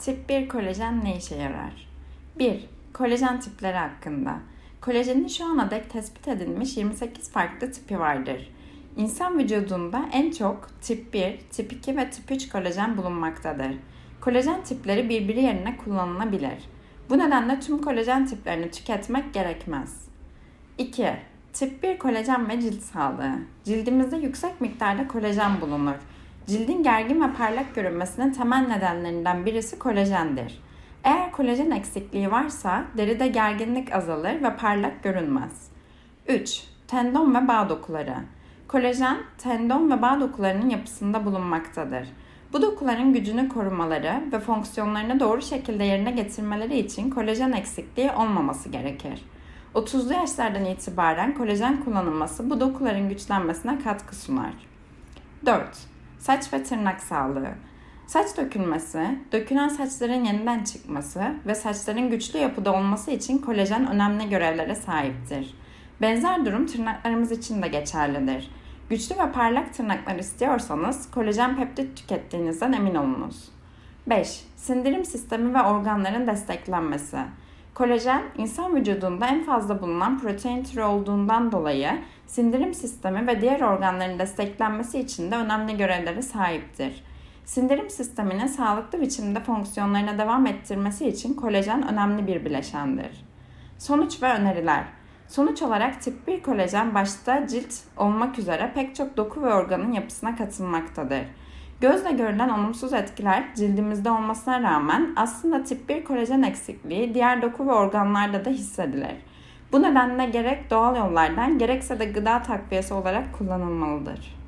Tip 1 kolajen ne işe yarar? 1. Kolajen tipleri hakkında. Kolajenin şu ana dek tespit edilmiş 28 farklı tipi vardır. İnsan vücudunda en çok tip 1, tip 2 ve tip 3 kolajen bulunmaktadır. Kolajen tipleri birbiri yerine kullanılabilir. Bu nedenle tüm kolajen tiplerini tüketmek gerekmez. 2. Tip 1 kolajen ve cilt sağlığı. Cildimizde yüksek miktarda kolajen bulunur. Cildin gergin ve parlak görünmesinin temel nedenlerinden birisi kolajendir. Eğer kolajen eksikliği varsa deride gerginlik azalır ve parlak görünmez. 3. Tendon ve bağ dokuları. Kolajen, tendon ve bağ dokularının yapısında bulunmaktadır. Bu dokuların gücünü korumaları ve fonksiyonlarını doğru şekilde yerine getirmeleri için kolajen eksikliği olmaması gerekir. 30'lu yaşlardan itibaren kolajen kullanılması bu dokuların güçlenmesine katkı sunar. 4. Saç ve tırnak sağlığı. Saç dökülmesi, dökülen saçların yeniden çıkması ve saçların güçlü yapıda olması için kolajen önemli görevlere sahiptir. Benzer durum tırnaklarımız için de geçerlidir. Güçlü ve parlak tırnaklar istiyorsanız kolajen peptit tükettiğinizden emin olunuz. 5. Sindirim sistemi ve organların desteklenmesi. Kolajen, insan vücudunda en fazla bulunan protein türü olduğundan dolayı sindirim sistemi ve diğer organların desteklenmesi için de önemli görevlere sahiptir. Sindirim sisteminin sağlıklı biçimde fonksiyonlarına devam ettirmesi için kolajen önemli bir bileşendir. Sonuç ve öneriler. Sonuç olarak tip 1 kolajen başta cilt olmak üzere pek çok doku ve organın yapısına katılmaktadır. Gözle görülen olumsuz etkiler cildimizde olmasına rağmen aslında tip 1 kolajen eksikliği diğer doku ve organlarda da hissedilir. Bu nedenle gerek doğal yollardan gerekse de gıda takviyesi olarak kullanılmalıdır.